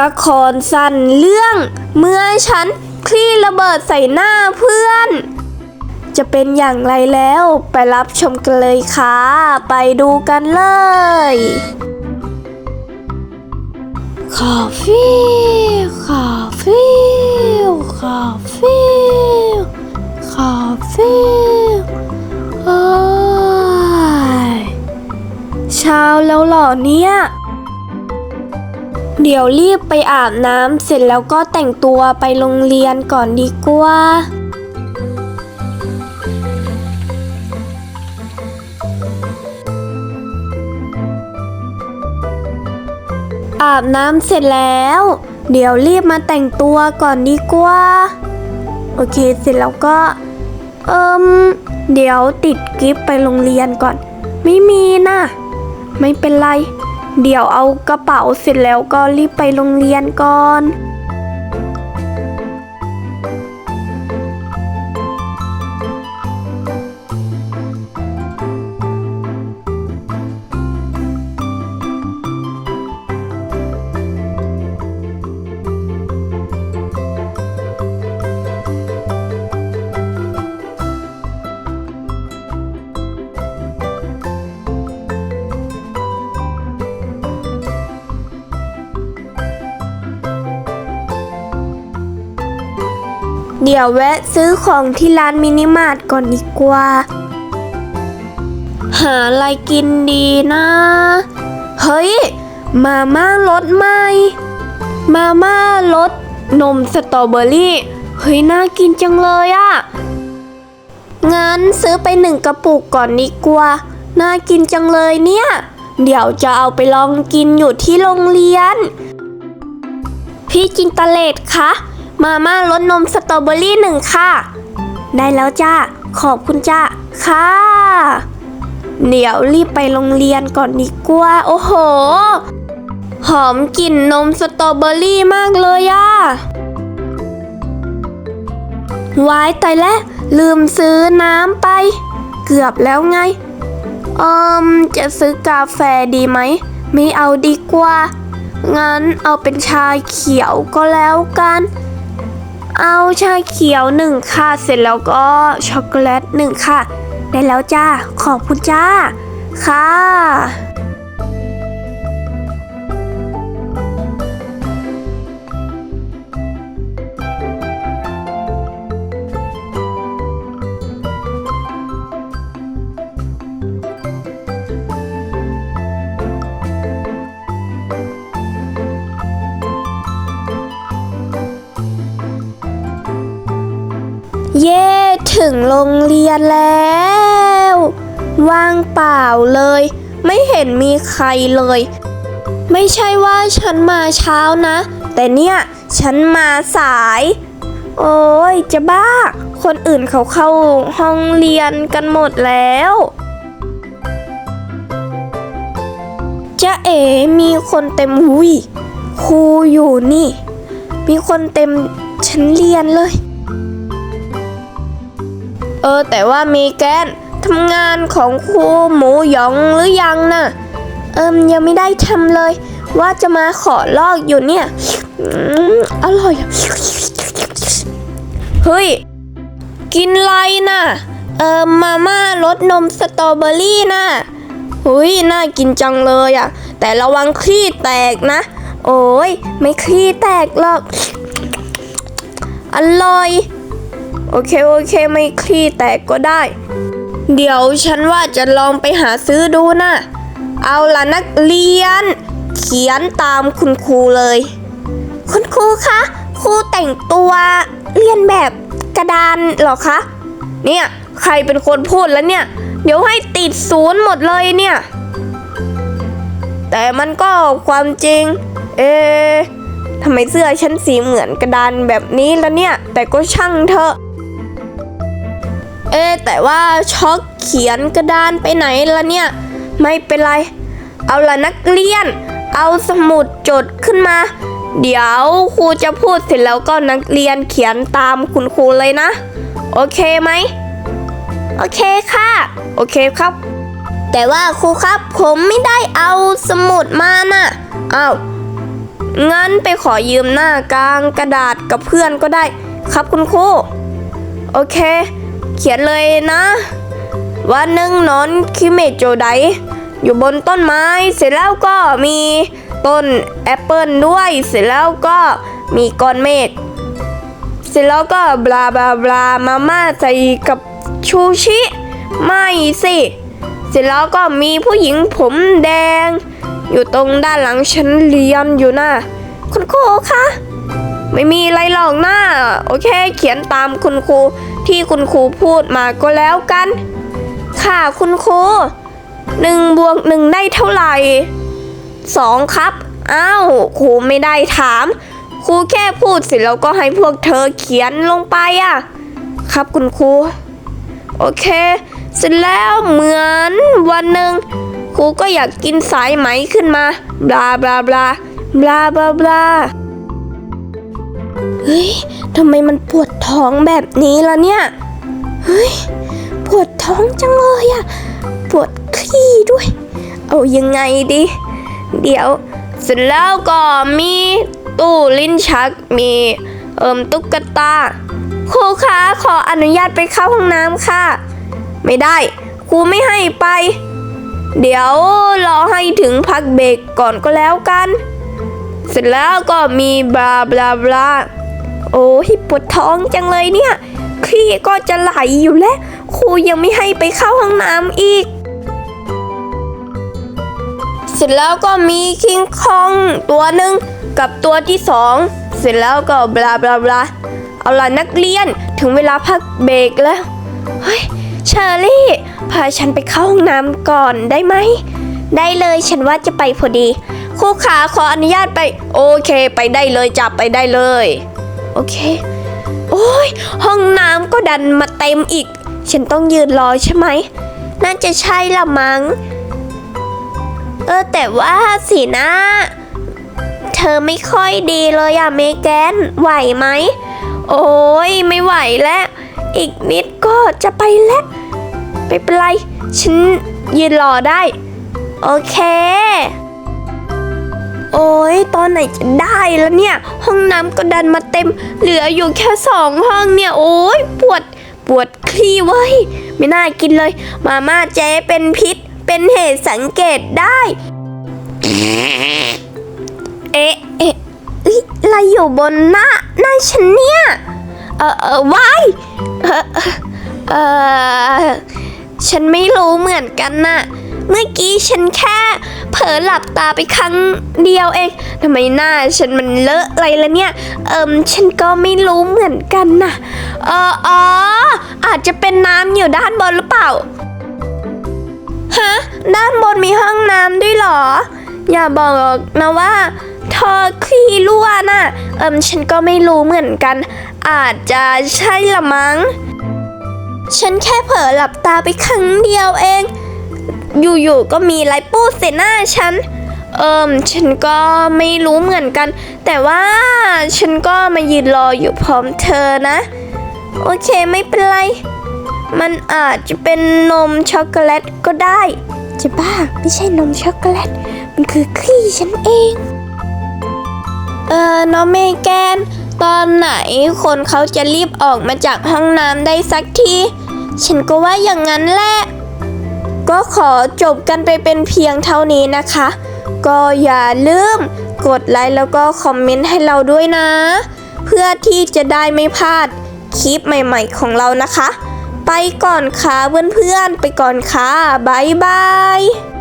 ละครสั้นเรื่อง เมื่อฉันคลี่ระเบิดใส่หน้าเพื่อน จะเป็นอย่างไรแล้วไปรับชมกันเลยค่ะ ไปดูกันเลยคาเฟ่คาเฟ่คาเฟ่คาเฟ่เอ้ยเช้าแล้วหรอเนี่ย เดี๋ยวรีบไปอาบน้ำเสร็จแล้วก็แต่งตัวไปโรงเรียนก่อนดีกว่าอาบน้ำเสร็จแล้ว เดี๋ยวรีบมาแต่งตัวก่อนดีกว่า โอเคเสร็จแล้วก็ เอิมเดี๋ยวติดกิฟต์ไปโรงเรียนก่อน ไม่มีนะ ไม่เป็นไร เดี๋ยวเอากระเป๋าเสร็จแล้วก็รีบไปโรงเรียนก่อน เดี๋ยวแวะซื้อของที่ร้านมินิมาร์ทก่อนดีกว่า หาอะไรกินดีนะ เฮ้ย มาม่ารสใหม่ มาม่ารสนมสตรอเบอรี่ เฮ้ย น่ากินจังเลยอะงั้นซื้อไปหนึ่งกระปุกก่อนดีกว่า น่ากินจังเลยเนี่ย เดี๋ยวจะเอาไปลองกินอยู่ที่โรงเรียน พี่จินตเลดคะ มาม่ารสนมสตรอเบอรี่หนึ่งค่ะ ได้แล้วจ้า ขอบคุณจ้า ค่ะ เดี๋ยวรีบไปโรงเรียนก่อนดีกว่า โอ้โห หอมกลิ่นนมสตรอเบอรี่มากเลยอะวายตายแล้วลืมซื้อน้ำไป เกือบแล้วไงเอืมจะซื้อกาแฟดีไหม ไม่เอาดีกว่า งั้นเอาเป็นชาเขียวก็แล้วกัน เอาชาเขียวหนึ่งค่ะ เสร็จแล้วก็ช็อกโกแลตหนึ่งค่ะ ได้แล้วจ้า ขอบคุณจ้า ค่ะ เย่ถึงโรงเรียนแล้ว ว่างเปล่าเลย ไม่เห็นมีใครเลย ไม่ใช่ว่าฉันมาเช้านะ แต่เนี่ยฉันมาสาย โอ้ยจะบ้า คนอื่นเขาเข้าห้องเรียนกันหมดแล้วจะเอ๋มีคนเต็มหุยครูอยู่นี่ มีคนเต็มชั้นเรียนเลย ออแต่ว่ามีแกนทำงานของครูหมูหยองหรือยังนะ่ะเอิมยังไม่ได้ทำเลย ว่าจะมาขอลอกอยู่เนี่ยอร่อย เฮ้ย กินไรน่ะ เออมาม่ารสนมสตรอเบอรี่น่ะเฮ้ยน่ากินจังเลยอะ แต่ระวังคลี่แตกนะ โอ้ยไม่คลี่แตกหรอก อร่อย โอเคโอเคไม่คลี่แตกก็ได้ เดี๋ยวฉันว่าจะลองไปหาซื้อดูนะเอาละนักเรียน เขียนตามคุณครูเลย คุณครูคะครูแต่งตัวเรียนแบบกระดานหรอคะ เนี่ยใครเป็นคนพูดแล้วเนี่ย เดี๋ยวให้ติดศูนย์หมดเลยเนี่ย แต่มันก็ความจริง เอะทำไมเสื้อฉันสีเหมือนกระดานแบบนี้แล้วเนี่ย แต่ก็ช่างเถอะ เอ๊แต่ว่าช็อกเขียนกระดานไปไหนละเนี่ย ไม่เป็นไร เอาละนักเรียน เอาสมุดจดขึ้นมา เดี๋ยวครูจะพูดเสร็จแล้วก็นักเรียนเขียนตามคุณครูเลยนะ โอเคไหม โอเคค่ะ โอเคครับ แต่ว่าครูครับผมไม่ได้เอาสมุดมาน่ะอ้าวงั้นไปขอยืมหน้ากลางกระดาษกับเพื่อนก็ได้ ครับคุณครูโอเค เขียนเลยนะวันหนึ่งนอนคิเมโจไดอยู่บนต้นไม้เสร็จแล้วก็มีต้นแอปเปิลด้วยเสร็จแล้วก็มีก้อนเมฆเสร็จแล้วก็บลาบลาบลามาม่าใส่กับชูชิไม่สิเสร็จแล้วก็มีผู้หญิงผมแดง อยู่ตรงด้านหลังฉันเรียนอยู่นะคุณครูคะไม่มีอะไรหรอกนะโอเค เขียนตามคุณครู ที่คุณครูพูดมาก็แล้วกัน ค่ะคุณครูหนึ่งบวกหนึ่งได้เท่าไหร่สองครับ อ้าวครูไม่ได้ถาม ครูแค่พูดเสร็จแล้วก็ให้พวกเธอเขียนลงไปอะครับคุณครู โอเค เสร็จแล้วเหมือนวันหนึ่งครูก็อยากกินสายไหมขึ้นมา บลาบลาบลาบลาบลาบลา เฮ้ยทำไมมันปวดท้องแบบนี้ล่ะเนี่ย เฮ้ย ปวดท้องจังเลยอะปวดขี้ด้วย เอายังไงดี เดี๋ยวเสร็จแล้วก็มีตู้ลิ้นชักมีเอิมตุ๊กตาครูคะขออนุญาตไปเข้าห้องน้ำค่ะ ไม่ได้ ครูไม่ให้ไป เดี๋ยวรอให้ถึงพักเบรกก่อนก็แล้วกัน เสร็จแล้วก็มีบลาบลาบลา โอ้ยปวดท้องจังเลยเนี่ยขี้ก็จะไหลอยู่แล้ว ครูยังไม่ให้ไปเข้าห้องน้ำอีก เสร็จแล้วก็มีคิงคองตัวหนึ่งกับตัวที่สอง เสร็จแล้วก็บลาบลาบลาเอาล่ะนักเรียนถึงเวลาพักเบรกแล้ว เฮ้ยเชอรี่ พาฉันไปเข้าห้องน้ำก่อนได้ไหม ได้เลยฉันว่าจะไปพอดีครูขาขออนุญาตไป โอเค ไปได้เลยจับไปได้เลย โอเค โอ้ยห้องน้ำก็ดันมาเต็มอีก ฉันต้องยืนรอใช่ไหม น่าจะใช่ละมัง้ง เออแต่ว่าสีหน้า เธอไม่ค่อยดีเลยอะเมแกน ไหวไหม โอ้ยไม่ไหวแล้ว อีกนิดก็จะไปแล้วไม่เป็นไร ฉันยืนรอได้ โอเค โอ้ยตอนไหนจะได้แล้วเนี่ย ห้องน้ำก็ดันมาเต็ม เหลืออยู่แค่สองห้องเนี่ย โอ้ยปวดปวดคลี่เว้ย ไม่น่ากินเลย มาม่าเจ๊เป็นพิษ เป็นเหตุสังเกตได้ เอ๊ะเอ๊ะอะไรอยู่บนหน้าหน้าฉันเนี่ย เออเออวายเออเออฉันไม่รู้เหมือนกันน่ะเมื่อกี้ฉันแค่ เผลอหลับตาไปครั้งเดียวเองทำไมหน้าฉันมันเลอะอะไรละเนี่ย เอิมฉันก็ไม่รู้เหมือนกันนะเอออ๋ออาจจะเป็นน้ำอยู่ด้านบนหรือเปล่าฮะด้านบนมีห้องน้ำด้วยเหรอ อย่าบอกนะว่าท่อคลีรั่วน่ะ เอิมฉันก็ไม่รู้เหมือนกัน อาจจะใช่ละมั้ง ฉันแค่เผลอหลับตาไปครั้งเดียวเอง อยู่ๆก็มีไรปูดใส่หน้าฉัน เอิมฉันก็ไม่รู้เหมือนกัน แต่ว่าฉันก็มายืนรออยู่พร้อมเธอนะ โอเคไม่เป็นไร มันอาจจะเป็นนมช็อกโกแลตก็ได้ จะบ้าไม่ใช่นมช็อกโกแลต มันคือคลี่ฉันเอง เออน้องเมแกนตอนไหนคนเขาจะรีบออกมาจากห้องน้ำได้สักที ฉันก็ว่าอย่างนั้นแหละ ก็ขอจบกันไปเป็นเพียงเท่านี้นะคะ ก็อย่าลืมกดไลค์แล้วก็คอมเมนต์ให้เราด้วยนะ เพื่อที่จะได้ไม่พลาดคลิปใหม่ๆของเรานะคะ ไปก่อนค่ะเพื่อนๆไปก่อนค่ะบ๊ายบาย